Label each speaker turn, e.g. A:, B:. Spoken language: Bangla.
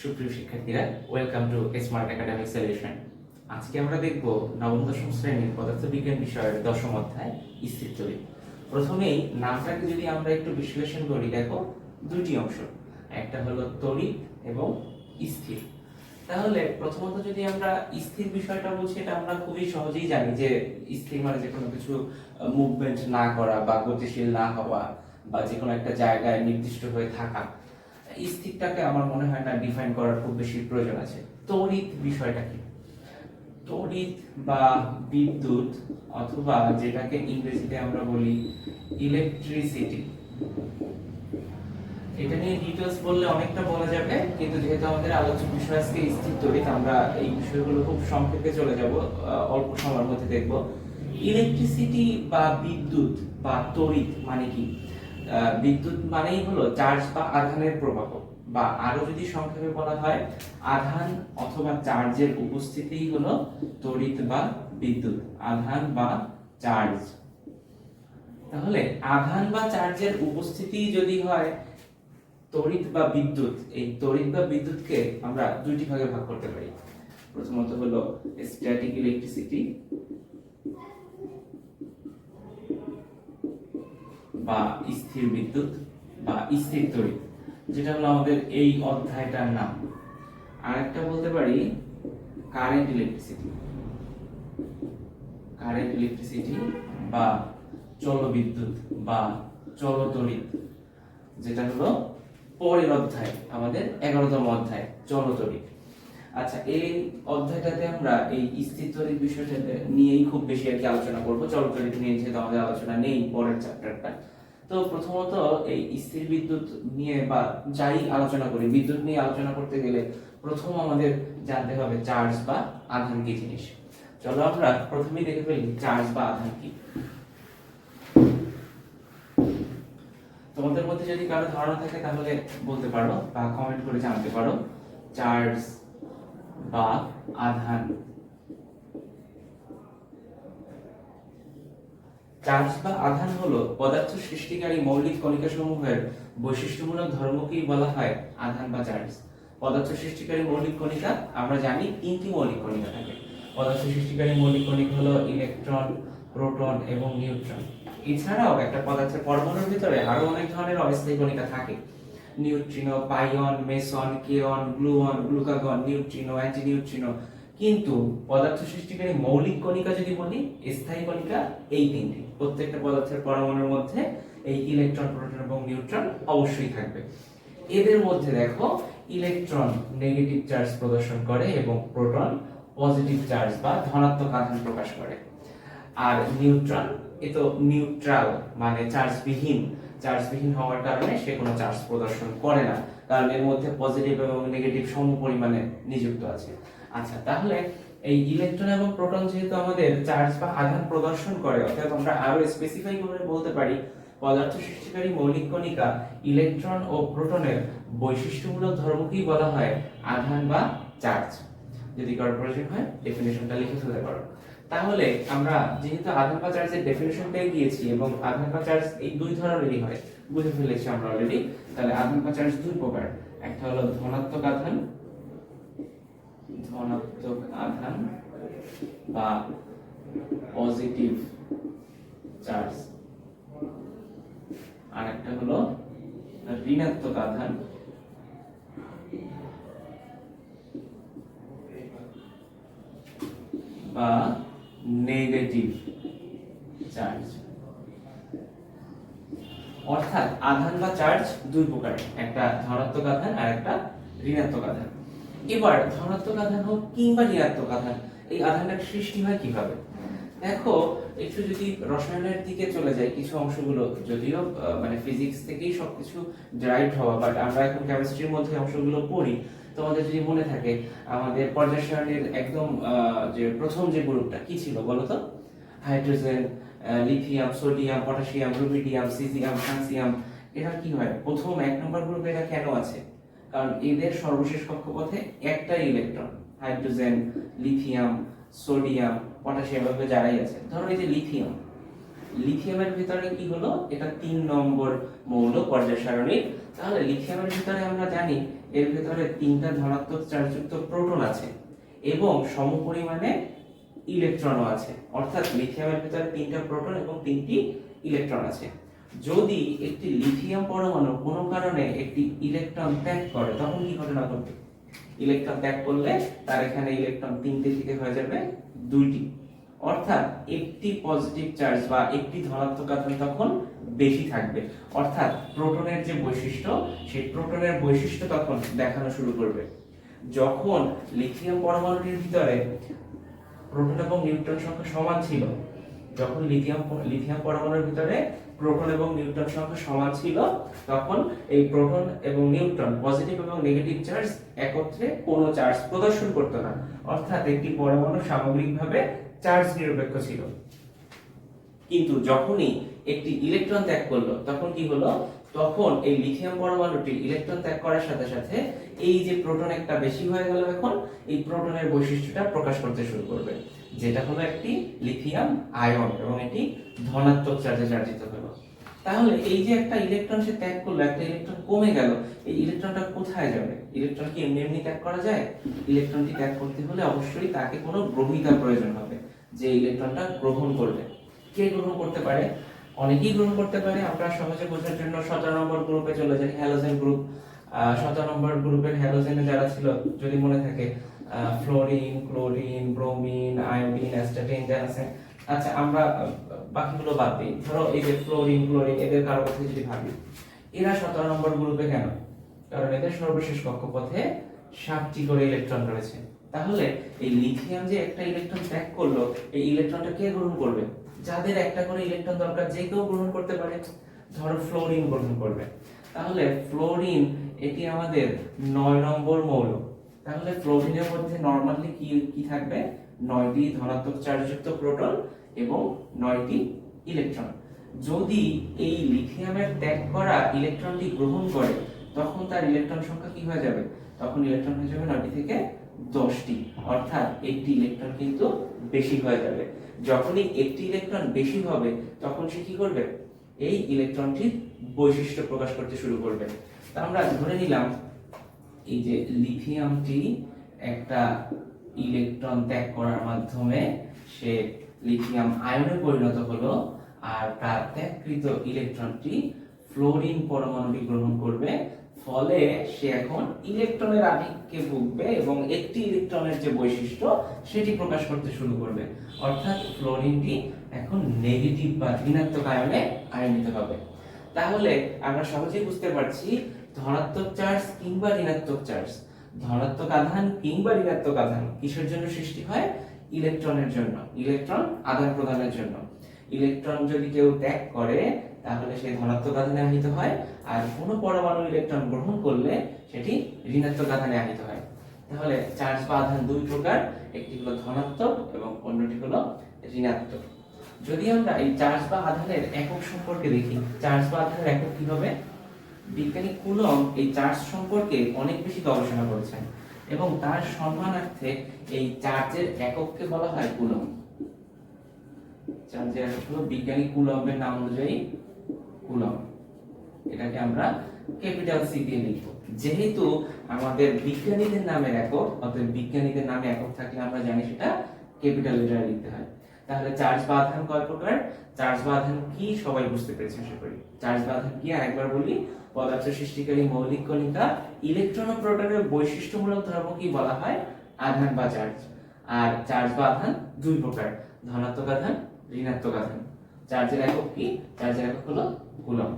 A: সুপ্রিয় শিক্ষার্থীরা welcome to smart academic solution আজকে আমরা দেখব নবম, দশম শ্রেণির পদার্থবিজ্ঞান বিষয়ের দশম অধ্যায়, স্থির তড়িৎ প্রথমেই নামটাকে যদি আমরা একটু বিশ্লেষণ করি, দেখো, দুটি অংশ। একটা হলো তড়িৎ এবং স্থির। তাহলে প্রথমত যদি আমরা স্থির বিষয়টা বলছি, এটা আমরা খুবই সহজেই জানি যে স্থির মানে যে কোনো কিছু মুভমেন্ট না করা বা গতিশীল না হওয়া বা যে কোনো একটা জায়গায় নির্দিষ্ট হয়ে থাকা। স্থিরটাকে আমার মনে হয় না ডিফাইন করার খুব বেশি প্রয়োজন আছে। তড়িৎ বিষয়টা কি? তড়িৎ বা বিদ্যুৎ অথবা যেটাকে ইংরেজিতে আমরা বলি ইলেকট্রিসিটি এটা নিয়ে ডিটেলস বললে অনেকটা বলা যাবে, কিন্তু যেহেতু আমাদের আলোচ্য বিষয় আজকে স্থির তড়িৎ, আমরা এই বিষয়গুলো খুব সংক্ষেপে চলে যাব অল্প সময়ের মধ্যে দেখব। ইলেকট্রিসিটি বা বিদ্যুৎ বা তড়িৎ মানে কি? বিদ্যুৎ মানেই হলো চার্জ বা আধানের প্রবাহ। বা আরও যদি সংক্ষেপে বলা হয়, আধান অথবা চার্জের উপস্থিতিই হলো তড়িৎ বা বিদ্যুৎ। আধান বা চার্জ তাহলে আধান বা চার্জের উপস্থিতি যদি হয়, তড়িৎ বা বিদ্যুৎ। এই তড়িৎ বা বিদ্যুৎকে আমরা দুইটি ভাগে ভাগ করতে পারি। প্রথমত হলো স্ট্যাটিক ইলেকট্রিসিটি বা স্থির বিদ্যুৎ বা স্থির তড়িৎ, যেটা হলো আমাদের এই অধ্যায়টার নাম। আরেকটা বলতে পারি কারেন্ট ইলেকট্রিসিটি কারেন্ট ইলেকট্রিসিটি বা চল বিদ্যুৎ বা চল তড়িৎ যেটা হলো পরের অধ্যায়, আমাদের এগারোতম অধ্যায়, চলতড়িৎ। আচ্ছা এই অধ্যায়টাতে আমরা এই স্থির তড়িৎ বিষয়টা নিয়েই খুব বেশি আর কি আলোচনা করব। চলতড়িৎ নিয়ে যেহেতু আমাদের আলোচনা নেই পরের চ্যাপ্টারটা তো প্রথমত এই স্থির বিদ্যুৎ নিয়ে বা যাই আলোচনা করি, বিদ্যুৎ নিয়ে আলোচনা করতে গেলে প্রথম আমাদের জানতে হবে চার্জ বা আধান কি জিনিস? চলো আমরা প্রথমেই দেখে ফেলি চার্জ বা আধান কি। তোমাদের মধ্যে যদি কারও ধারণা থাকে তাহলে বলতে পারো বা কমেন্ট করে জানাতে পারো। চার্জ বা আধান চার্জ বা আধান হলো পদার্থ সৃষ্টিকারী মৌলিক কণিকা সমূহের বৈশিষ্ট্যমূলক ধর্মকেই বলা হয় আধান বা চার্জ। পদার্থ সৃষ্টিকারী মৌলিক কণিকা, আমরা জানি তিনটি মৌলিক কণিকা থাকে। পদার্থ সৃষ্টিকারী মৌলিক কণিকা হলো ইলেকট্রন, প্রোটন এবং নিউট্রন। এছাড়াও একটা পদার্থের পরমাণুর ভিতরে আরও অনেক ধরনের অস্থায়ী কণিকা থাকে। Neutrino, pion, meson, kaon, gluon, glucagon, neutrino, antineutrino কিন্তু পদার্থ সৃষ্টিকারী মৌলিক কণিকা যদি বলি, স্থায়ী কণিকা এই তিনটি। প্রত্যেকটা পদার্থের পরমাণুর মধ্যে এই ইলেকট্রন, প্রোটন এবং নিউট্রন অবশ্যই থাকবে। এদের মধ্যে দেখো, ইলেকট্রন নেগেটিভ চার্জ প্রদর্শন করে এবং প্রোটন পজিটিভ চার্জ বা ধনাত্মক আধান প্রকাশ করে। আর নিউট্রাল এ তো নিউট্রাল মানে চার্জবিহীন চার্জবিহীন হওয়ার কারণে সে কোনো চার্জ প্রদর্শন করে না, কারণ এর মধ্যে পজিটিভ এবং নেগেটিভ সম পরিমাণে নিযুক্ত আছে। আচ্ছা তাহলে এই ইলেকট্রন এবং প্রোটন যেহেতু আমাদের চার্জ বা আধান প্রদর্শন করে, অর্থাৎ আমরা আরও স্পেসিফাই করে বলতে পারি, পদার্থ সৃষ্টিকারী মৌলিক কণিকা ইলেকট্রন ও প্রোটনের বৈশিষ্ট্যমূলক ধর্মকেই বলা হয় আধান বা চার্জ। যদি কারোর প্রয়োজন হয় ডেফিনেশনটা লিখে ফেলতে পারো। তাহলে আমরা যেহেতু আধান বা চার্জের ডেফিনেশন পেয়ে গিয়েছি এবং আধান বা চার্জ এই দুই ধরনেরই হয়, বুঝে ফেলেছি আমরা অলরেডি তাহলে আধান বা চার্জ দুই প্রকার। একটা হলো ধনাত্মক আধান ধনাত্মক আধান বা পজিটিভ চার্জ আর একটা হলো ঋণাত্মক আধান। বা নেগেটিভ চার্জ অর্থাৎ আধান বা চার্জ দুই প্রকার একটা ধনাত্মক আধান আর একটা ঋণাত্মক আধান। এবার ধনাত্মক আধান হোক কিংবা ঋণাত্মক আধান, এই আধানটার সৃষ্টি হয় কীভাবে? দেখো, একটু যদি রসায়নের দিকে চলে যায় কিছু অংশগুলো যদিও মানে ফিজিক্স থেকেই সবকিছু ড্রাইভ হওয়া বাট আমরা এখন কেমিস্ট্রির মধ্যে অংশগুলো পড়ি তোমাদের যদি মনে থাকে, আমাদের পর্যায় সারণীর একদম যে প্রথম যে গ্রুপটা কি ছিল বলো তো? Hydrogen lithium, sodium, potassium, rubidium caesium francium এরা কি হয়? প্রথম এক নম্বর গ্রুপে এরা কেন আছে? কারণ এদের সর্বশেষ কক্ষপথে একটাই electron hydrogen, lithium, sodium, potassium এভাবে যারাই আছে। ধরো এই যে লিথিয়াম। লিথিয়ামের ভিতরে কি হলো? এটা তিন নম্বর মৌল পর্যায় সারণীর তাহলে লিথিয়ামের ভিতরে আমরা জানি এর ভেতরে তিনটা ধনাত্মক চার্জযুক্ত প্রোটন আছে এবং সমপরিমাণে ইলেকট্রনও আছে। অর্থাৎ লিথিয়ামের ভেতরে তিনটা প্রোটন এবং তিনটি ইলেকট্রন আছে। যদি একটি লিথিয়াম পরমাণু কোনো কারণে একটি ইলেকট্রন ত্যাগ করে, তখন কি ঘটনা ঘটবে? ইলেকট্রন ত্যাগ করলে তার এখানে ইলেকট্রন তিনটে থেকে হয়ে যাবে দুইটি। অর্থাৎ একটি পজিটিভ চার্জ বা একটি ধনাত্মক আধান তখন বেশি থাকবে। অর্থাৎ প্রোটনের যে বৈশিষ্ট্য, সেই প্রোটনের বৈশিষ্ট্য তখন দেখানো শুরু করবে। যখন লিথিয়াম পরমাণুটির ভিতরে প্রোটন এবং নিউট্রন সংখ্যা সমান ছিল, যখন লিথিয়াম লিথিয়াম পরমাণুর ভিতরে প্রোটন এবং নিউট্রন সংখ্যা সমান ছিল, তখন এই প্রোটন এবং নিউট্রন পজিটিভ এবং নেগেটিভ চার্জ একত্রে কোনো চার্জ প্রদর্শন করতো না। অর্থাৎ একটি পরমাণু সামগ্রিকভাবে চার্জ নিরপেক্ষ ছিল। কিন্তু যখনই একটি ইলেকট্রন ত্যাগ করল, তখন কি হলো? তখন এই লিথিয়াম পরমাণুটি ইলেকট্রন ত্যাগ করার সাথে সাথে এই যে প্রোটন একটা বেশি হয়ে গেল এখন, এই প্রোটনের বৈশিষ্ট্যটা প্রকাশ করতে শুরু করবে। যেটা হলো একটি লিথিয়াম আয়ন এবং এটি ধনাত্মক চার্জে চার্জিত হলো। তাহলে এই যে একটা ইলেকট্রন সে ত্যাগ করল, একটা ইলেকট্রন কমে গেল, এই ইলেকট্রনটা কোথায় যাবে? ইলেকট্রন কি এমনি এমনি ত্যাগ করা যায়? ইলেকট্রনটি ত্যাগ করতে হলে অবশ্যই তাকে কোনো গ্রহিতার প্রয়োজন হবে, যে ইলেকট্রনটা গ্রহণ করবে। কে গ্রহণ করতে পারে? অনেকেই গ্রহণ করতে পারে। আমরা সহজে বোঝার জন্য সতেরো নম্বর গ্রুপে চলে যাই হ্যালোজেন গ্রুপ সতেরো নম্বর গ্রুপের হ্যালোজেনে যারা ছিল, যদি মনে থাকে fluorine chlorine bromine iodine astatine যা আছে। আচ্ছা আমরা বাকিগুলো বাদ দিই। ধরো এই যে ফ্লোরিন ক্লোরিন এদের কারও কথা যদি ভাবি, এরা সতেরো নম্বর গ্রুপে কেন? কারণ এদের সর্বশেষ কক্ষপথে সাতটি করে ইলেকট্রন রয়েছে। তাহলে এই লিথিয়াম যে একটা ইলেকট্রন ত্যাগ করল, এই ইলেকট্রনটা কে গ্রহণ করবে? যাদের একটা করে ইলেকট্রন দরকার, যে কেউ গ্রহণ করতে পারে, ধরো ফ্লোরিন গ্রহণ করবে। তাহলে ফ্লোরিন এটি আমাদের নয় নম্বর মৌল। তাহলে ফ্লোরিনের মধ্যে নর্মালি কি কি থাকবে? নয়টি ধনাত্মক চার্জযুক্ত প্রোটন এবং নয়টি ইলেকট্রন যদি এই লিথিয়ামের ত্যাগ করা ইলেকট্রনটি গ্রহণ করে, তখন তার ইলেকট্রন সংখ্যা কি হয়ে যাবে? তখন ইলেকট্রন হয়ে যাবে নয়টি থেকে দশটি। অর্থাৎ একটি ইলেকট্রন কিন্তু বেশি হয়ে যাবে। যখনই একটি ইলেকট্রন বেশি হবে, তখন সে কি করবে? এই ইলেকট্রনটির বৈশিষ্ট্য প্রকাশ করতে শুরু করবে। তা আমরা ধরে নিলাম, এই যে লিথিয়ামটি একটা ইলেকট্রন ত্যাগ করার মাধ্যমে সে লিথিয়াম আয়নে পরিণত হলো আর তার ত্যাগকৃত ইলেকট্রনটি ফ্লোরিন পরমাণুটি গ্রহণ করবে। ফলে সে এখন ইলেকট্রনের আধিক্যে ভুগবে এবং একটি ইলেকট্রনের যে বৈশিষ্ট্য, সেটি প্রকাশ করতে শুরু করবে। অর্থাৎ ফ্লোরিনটি এখন নেগেটিভ বা ঋণাত্মক আয়নে আয়নিত হবে। তাহলে আমরা সহজেই বুঝতে পারছি ধনাত্মক চার্জ কিংবা ঋণাত্মক চার্জ ধনাত্মক আধান কিংবা ঋণাত্মক আধান কিসের জন্য সৃষ্টি হয়? ইলেকট্রনের জন্য, ইলেকট্রন আদান প্রদানের জন্য। ইলেকট্রন যদি কেউ ত্যাগ করে তাহলে সে ধনাত্মক আধানে আহিত হয় আর কোনো পরমাণু ইলেকট্রন গ্রহণ করলে সেটি ঋণাত্মক আধানে আহিত হয়। তাহলে চার্জ বা আধান দুই প্রকার, একটি হলো ধনাত্মক এবং অন্যটি হলো ঋণাত্মক। যদি আমরা এই চার্জ বা আধানের একক সম্পর্কে দেখি, চার্জ বা আধানের একক কি হবে? বিজ্ঞানী কুলম এই চার্জ সম্পর্কে অনেক বেশি গবেষণা করেছেন এবং তার সম্মানার্থে এই চার্জের একককে বলা হয় কুলম। চার্জের হলো বিজ্ঞানী কুলম্বের নাম অনুযায়ী কুলম এটাকে আমরা ক্যাপিটাল সি দিয়ে লিখব। যেহেতু আমাদের বিজ্ঞানীদের নামের একক, অতএব বিজ্ঞানীদের নামে একক থাকলে আমরা জানি সেটা ক্যাপিটাল লিখতে হয়। তাহলে চার্জ কয় প্রকার? চার্জ কি সবাই বুঝতে পেরেছে, আশা করি। চার্জ কি? আরেকবার বলি, পদার্থ সৃষ্টিকারী মৌলিক কণিকা ইলেকট্রন প্রোটনের বৈশিষ্ট্যমূলক ধর্ম কি বলা হয়? আধান বা চার্জ। আর চার্জ বা আধান দুই প্রকার, ধনাত্মক আধান ঋণাত্মক আধান চার্জের একক কি? চার্জের একক হলো কুলম্ব